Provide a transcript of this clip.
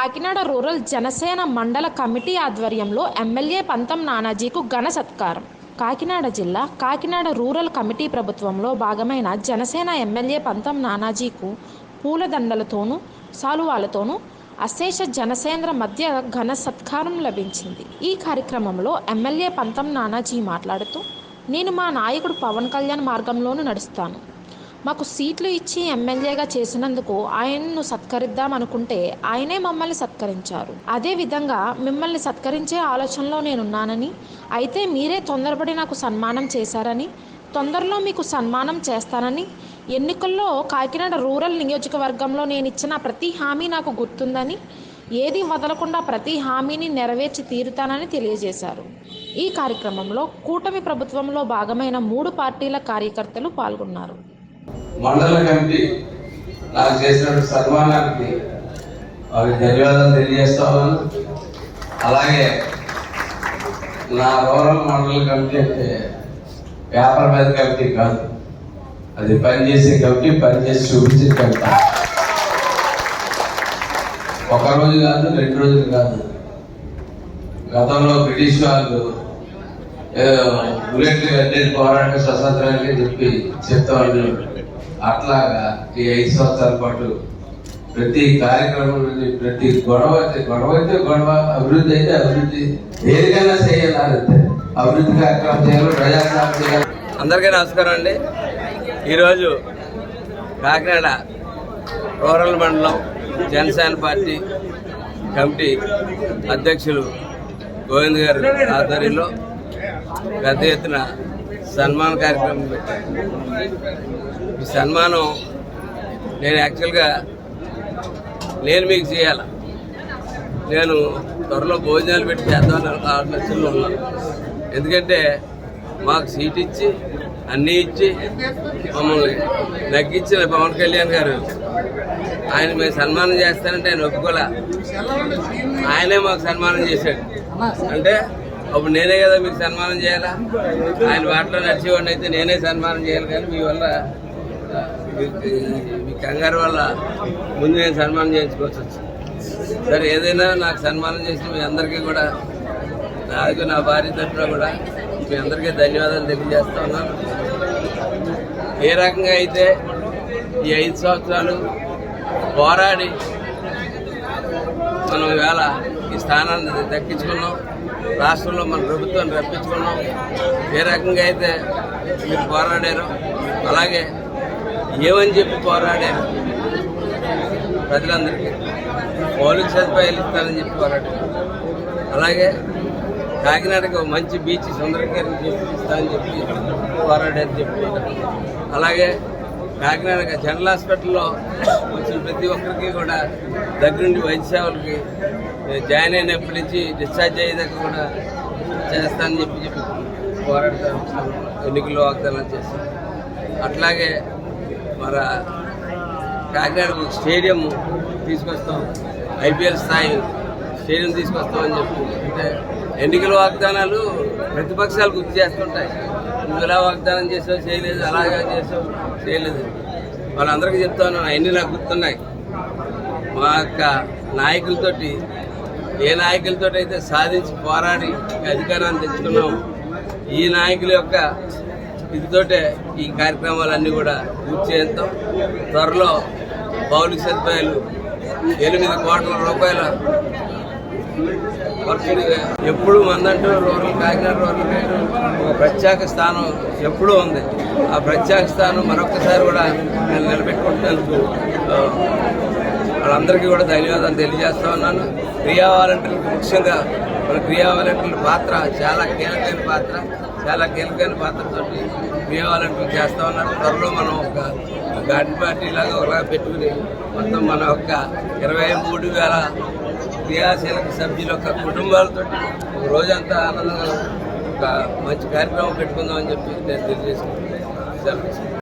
Kakinada rural Janasena మండల committee ఆధ్వర్యంలో MLA పంతం నానాజీకు ఘన సత్కారం. కాకినాడ జిల్లా కాకినాడ రూరల్ కమిటీ ప్రభుత్వంలో భాగమైన జనసేన ఎమ్మెల్యే పంతం నానాజీకు పూలదండలతోనూ సాలువాలతోనూ అశేష జనసేంద్ర మధ్య ఘన సత్కారం లభించింది. ఈ కార్యక్రమంలో ఎమ్మెల్యే పంతం నానాజీ మాట్లాడుతూ నేను మా నాయకుడు పవన్ కళ్యాణ్ మార్గంలోనూ నడుస్తాను. మాకు సీట్లు ఇచ్చి ఎమ్మెల్యేగా చేసినందుకు ఆయన్ను సత్కరిద్దాం అనుకుంటే ఆయనే మమ్మల్ని సత్కరించారు. అదే విధంగా మిమ్మల్ని సత్కరించే ఆలోచనలో నేనున్నానని అయితే మీరే తొందరపడి నాకు సన్మానం చేశారని తొందరలో మీకు సన్మానం చేస్తానని ఎన్నికల్లో కాకినాడ రూరల్ నియోజకవర్గంలో నేను ఇచ్చిన ప్రతి హామీ నాకు గుర్తుందని ఏది వదలకుండా ప్రతి హామీని నెరవేర్చి తీరుతానని తెలియజేశారు. ఈ కార్యక్రమంలో కూటమి ప్రభుత్వంలో భాగమైన మూడు పార్టీల కార్యకర్తలు పాల్గొన్నారు. మండల కమిటీ నాకు చేసినటువంటి సన్మానానికి వారికి ధన్యవాదాలు తెలియజేస్తా ఉన్నాను. అలాగే నా రూరల్ మండల కమిటీ అంటే పేపర్ మీద కమిటీ కాదు. అది పనిచేసే కమిటీ పనిచేసి చూపించే కమిటీ. ఒక రోజు కాదు రెండు రోజులు కాదు. గతంలో బ్రిటిష్ వాళ్ళు బుల్లెట్ అన్ని పోరాట స్వతంత్రానికి చెప్పి చెప్తామని అట్లాగా ఈ ఐదు సంవత్సరాల పాటు ప్రతి కార్యక్రమం ప్రతి గొడవ అయితే గొడవ అయితే గొడవ అభివృద్ధి అయితే అభివృద్ధి. ఏదైనా చేయాలంటే అభివృద్ధి కార్యక్రమం చేయాలి ప్రజాస్వామ్యం చేయాలి. అందరికీ నమస్కారం అండి. ఈరోజు కాకినాడ రూరల్ మండలం జనసేన పార్టీ కమిటీ అధ్యక్షులు గోవింద్ గారి ఆధ్వర్యంలో పెద్ద ఎత్తున సన్మాన కార్యక్రమం పెట్టారు. ఈ సన్మానం నేను యాక్చువల్గా నేను మీకు చేయాల? నేను త్వరలో భోజనాలు పెట్టి చేద్దామని ఆలోచనలో ఉన్నాను ఎందుకంటే మాకు సీట్ ఇచ్చి అన్నీ ఇచ్చి మమ్మల్ని నగ్గించిన పవన్ కళ్యాణ్ గారు ఆయన మేము సన్మానం చేస్తానంటే ఆయన ఒప్పుకోలే? ఆయనే మాకు సన్మానం చేశాడు. అంటే అప్పుడు నేనే కదా మీకు సన్మానం చేయాలా? ఆయన వాటిలో నడిచేవాడిని అయితే నేనే సన్మానం చేయాలి కానీ మీ వల్ల మీ- మీ కంగారు వల్ల ముందు నేను సన్మానం చేయించుకోవచ్చు సరే ఏదైనా నాకు సన్మానం చేసిన మీ అందరికీ కూడా నాకు నా భార్య తరఫున కూడా మీ అందరికీ ధన్యవాదాలు తెలియజేస్తా ఉన్నాను. ఏ రకంగా అయితే ఈ ఐదు సంవత్సరాలు పోరాడి మనం ఇవాళ ఈ స్థానాన్ని దక్కించుకున్నాం. రాష్ట్రంలో మన ప్రభుత్వాన్ని రప్పించుకున్నాం. ఏ రకంగా అయితే మీరు పోరాడారు అలాగే ఏమని చెప్పి పోరాడారు? ప్రజలందరికీ మౌలిక సదుపాయాలు ఇస్తానని చెప్పి పోరాడారు. అలాగే కాకినాడకు ఒక మంచి బీచ్ సుందరకరణ చెప్పి ఇస్తానని చెప్పి పోరాడారు చెప్పి అలాగే కాకినాడ జనరల్ హాస్పిటల్లో వచ్చిన ప్రతి ఒక్కరికి కూడా దగ్గరుండి వైద్య సేవలకి జాయిన్ అయినప్పటి నుంచి డిశ్చార్జ్ అయ్యేదాకా కూడా చేస్తానని చెప్పి చెప్పి పోరాడతాం ఎన్నికల్లో వాగ్దానం చేస్తాం అట్లాగే మన కాకినాడకు స్టేడియం తీసుకొస్తాం. ఐపీఎల్ స్థాయి స్టేడియం తీసుకొస్తామని చెప్పి. అంటే ఎన్నికల వాగ్దానాలు ప్రతిపక్షాలు గుర్తు చేస్తుంటాయి. నువ్వు ఎలా వాగ్దానం చేసావు? చేయలేదు. అలాగా చేసావు? చేయలేదు. వాళ్ళందరికీ చెప్తాను. అవన్నీ నాకు గుర్తున్నాయి. మా యొక్క నాయకులతోటి ఏ నాయకులతో అయితే సాధించి పోరాడి అధికారాన్ని తెచ్చుకున్నాం ఈ నాయకుల యొక్క ఇదితోటే ఈ కార్యక్రమాలన్నీ కూడా పూర్తి చేస్తాం. త్వరలో మౌలిక సదుపాయాలు ఎనిమిది కోట్ల రూపాయల ఎప్పుడు మందంటూ రోడ్లు కాకినాడ రూరల్ ఒక ప్రత్యేక స్థానం ఎప్పుడూ ఉంది. ఆ ప్రత్యేక స్థానం మరొకసారి కూడా నేను నిలబెట్టుకుంటున్నందుకు వాళ్ళందరికీ కూడా ధన్యవాదాలు తెలియజేస్తా ఉన్నాను. క్రియా వాలంటీర్లకు ముఖ్యంగా మన క్రియా వాలంటీర్ల పాత్ర చాలా కీలకమైన పాత్ర చాలా కీలకమైన పాత్రతో క్రియా వాలంటీర్లు చేస్తూ ఉన్నారు. త్వరలో మనం ఒక గార్డెన్ పార్టీ లాగా ఒకలాగా పెట్టుకుని మొత్తం మన యొక్క ఇరవై మూడు వేల క్రియాశీలక సభ్యుల యొక్క కుటుంబాలతో రోజంతా ఆనందంగా ఒక మంచి కార్యక్రమం పెట్టుకుందామని చెప్పి నేను తెలియజేసుకుంటున్నాను.